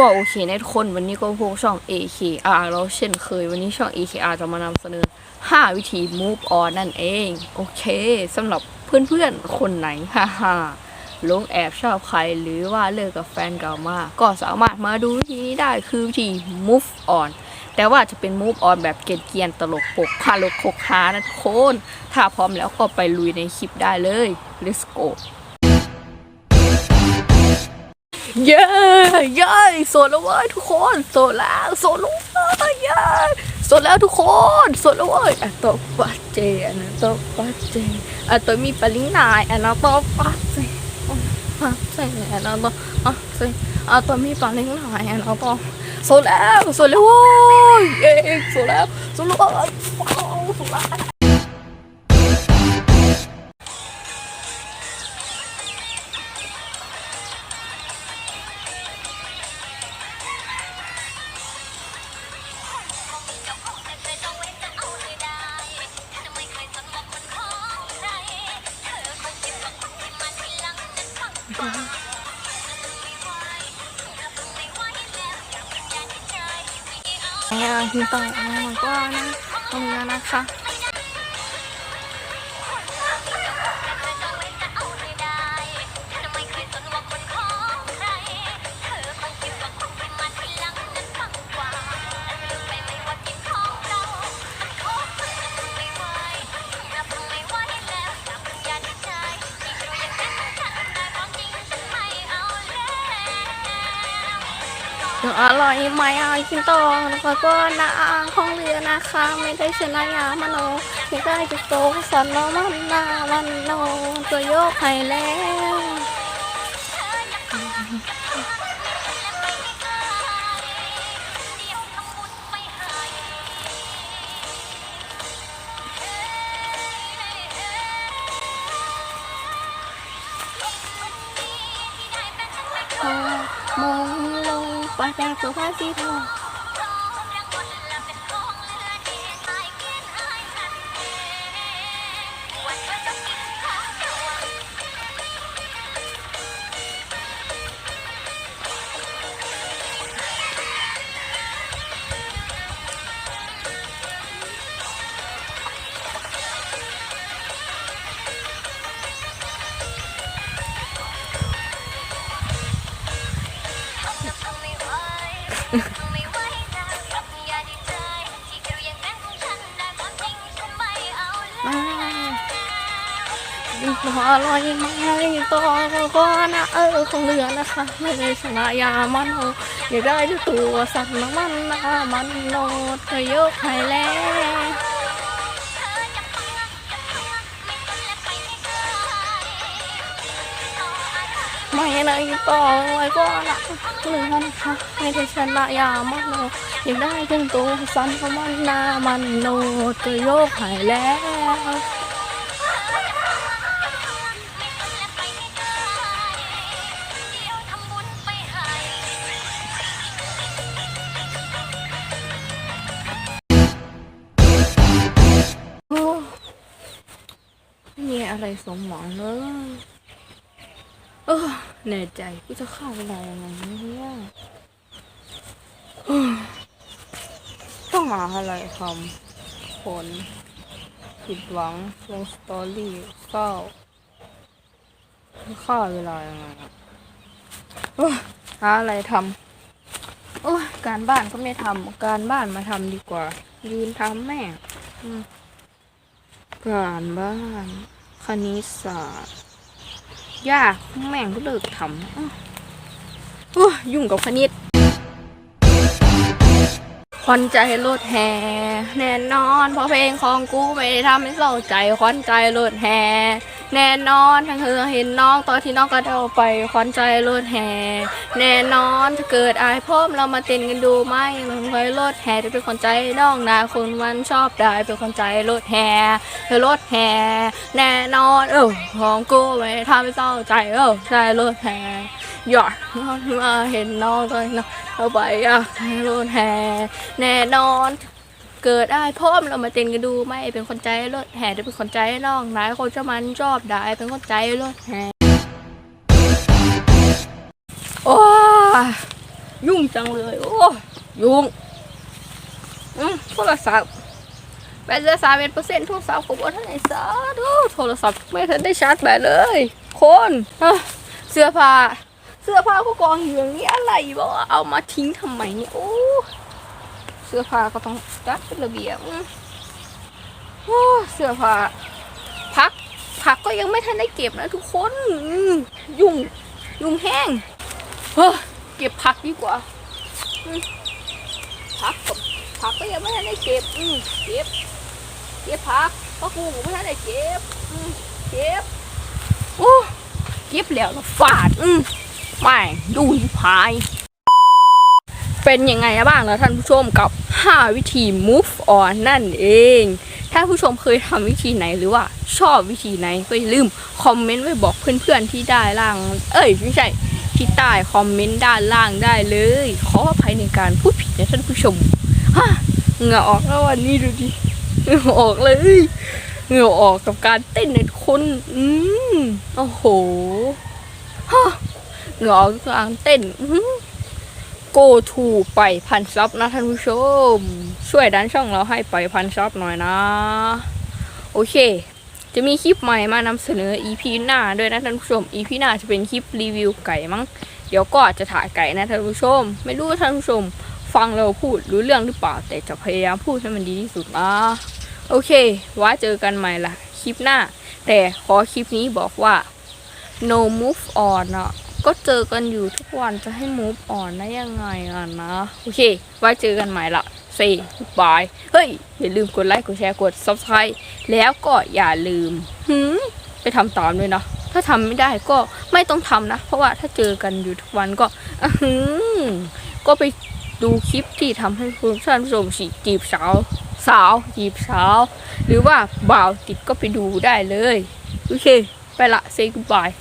ก็โอเคนะทุกคนวันนี้ก็พวกช่อง AKR เราเช่นเคยวันนี้ช่อง AKR จะมานำเสนอ 5 วิธี move on นั่นเอง โอเคสำหรับเพื่อนๆ คนไหนฮ่าฮ่าลงแอบชอบใครหรือว่าเลิกกับแฟนเก่ามา ก็สามารถมาดูวิธีนี้ได้คือวิธี move on แต่ว่าจะเป็น move on แบบเกรียนๆตลกปกฮาลกคกฮานะทุกคน ถ้าพร้อมแล้วก็ไปลุยในคลิปได้เลย let's go เย้เย้โสดแล้วเว้ยทุกคนโสดแล้วโสดแล้วเว้ยเย้โสดแล้วทุกคนโสดแล้วเว้ยอะโตปัจเจอะนะโตปัจเจอะโตมีปลิงนายอะนะโตปัจเจปัจเจอะนะโตปัจเจอะโตมีปลิงนายอะนะโตโสดแล้วโสดแล้วเว้ยเย้โสดแล้วโสดแล้วเยว้าวโสดแล้ว อ่าคุณต่ออ่าก็นะตรงนี้นะคะ อร่อยไหมอะกินต่อแล้วก็นาห้องเรือนะคะ ไม่ได้ชนะยามโนไม่ได้จะโตสันโนมันนาวันโนตัวโยกให้แล้ว งไปจากสุภาษิตาอร่อยมากต่อก็นะเออของเรือนะคะไม่ได้ชนะยามันโออยากได้ตัวสัตว์มันนะมันโนเธอยกให้แล้ว ไม่เลยต่อไว้ก็นะเรือนะคะไม่ได้ชนะยามันโนอยากได้ถึงตัวสัตว์น้ำมันนะมันโนเธอยกให้แล้วโอ้ไม่มีอะไรสมหวังเลยเออ แน่ใจกูจะเข้าเวลายังไงเนี่ยต้องหาอะไรทำผลผิดหวังลงสตอรี่เศร้าฆ่าเวลายังไงอะหาอะไรทำโอ้การบ้านก็ไม่ทำการบ้านมาทำดีกว่า ยืนทำแม่การบ้าน คณิตศาสตร์ ยาแม่งก็เลิกทำอ้ยยุ่งกับคณิตควันใจรถแห่แน่นอน เพราะเพลงของกูไม่ได้ทำให้เศร้าใจควันใจรถแห่ แน่นอนทั้งเธอเห็นน้องตอนที่น้องก็เดาไปควันใจรถแห่ แน่นอนถ้าเกิดอายพบเรามาเต้นกันดูไหมลงไปรถแห่จะเป็นคนใจน้องนาคนมันชอบได้เป็นคนใจรถแห่เธอรถแห่แน่นอนเออของกูไม่ทำให้เศร้าใจเออใจรถแห่หยอดมาเห็นน้องตอนน้องเอาไปอะรถแห่แน่นอน เกิดได้พร้อมเรามาเต้นกันดูไหมเป็นคนใจรถแห่จะเป็นคนใจน้องนายคนจะมันชอบได้เป็นคนใจรถแห่โอ้ยุ่งจังเลยโอ้ยุ่งอืมโทรศัพท์แบตเหลือสามเปอร์เซ็นต์โทรศัพท์ผมว่าท่านไหนซะดูโทรศัพท์ไม่ทันได้ชาร์จแบตเลย คนเสื้อผ้าเสื้อผ้าก็กองอยู่อย่างนี้อะไรบอกว่าเอามาทิ้งทำไมเนี่ยโอ้ เสื้อผ้าก็ต้องจัดเป็นระเบียบโอ้เสื้อผ้าพักผักก็ยังไม่ทันได้เก็บนะทุกคนยุ่งยุ่งแห้งเฮ้อเก็บผักดีกว่าผักกับผักก็ยังไม่ทันได้เก็บอืเก็บเก็บผักก็กูไม่ทันได้เก็บอืเก็บโอ้เก็บแล้วแล้วฝาดอืมไม่ดูที่พาย เป็นยังไงบ้างแล้วท่านผู้ชมกับ 5 วิธี move on นั่นเองถ้าผู้ชมเคยทำวิธีไหนหรือว่าชอบวิธีไหนก็อย่าลืมคอมเมนต์ไว้บอกเพื่อนๆที่ได้ล่าง เอ้ยไม่ใช่ที่ใต้คอมเมนต์ด้านล่างได้เลย ขออภัยในการพูดผิดนะท่านผู้ชมฮะเหงื่อออกแล้ววันนี้ดูดิเหงื่อออกเลยเหงื่อออกกับการเต้นในคนอืมโอ้โหฮะเหงื่อออกกับการเต้นอื go to ไปพันซับนะท่านผู้ชม ช่วยดันช่องเราให้ไปพันซับหน่อยนะ โอเค จะมีคลิปใหม่มานำเสนอ EP หน้าด้วยนะท่านผู้ชม EP หน้าจะเป็นคลิปรีวิวไก่มั้ง เดี๋ยวก็จะถ่ายไก่นะท่านผู้ชม ไม่รู้ว่าท่านผู้ชม ฟังเราพูดรู้เรื่องหรือเปล่า แต่จะพยายามพูดให้มันดีที่สุดนะโอเคไว้เจอกันใหม่ละคลิปหน้า แต่ขอคลิปนี้บอกว่า no move on อะ ก็เจอกันอยู่ทุกวันจะให้ move on ได้ยังไงอะนะ โอเค ไว้เจอกันใหม่ละ say goodbye เฮ้ย อย่าลืมกดไลค์ กดแชร์ กด subscribe แล้วก็อย่าลืมหืมไปทำตามด้วยนะ ถ้าทำไม่ได้ก็ไม่ต้องทำนะ เพราะว่าถ้าเจอกันอยู่ทุกวันก็อื้อหือก็ไปดูคลิปที่ทำให้คุณท่านผู้ชมฉีจีบสาว สาวจีบสาว หรือว่าบ่าวติดก็ไปดูได้เลย โอเค ไปละ say goodbye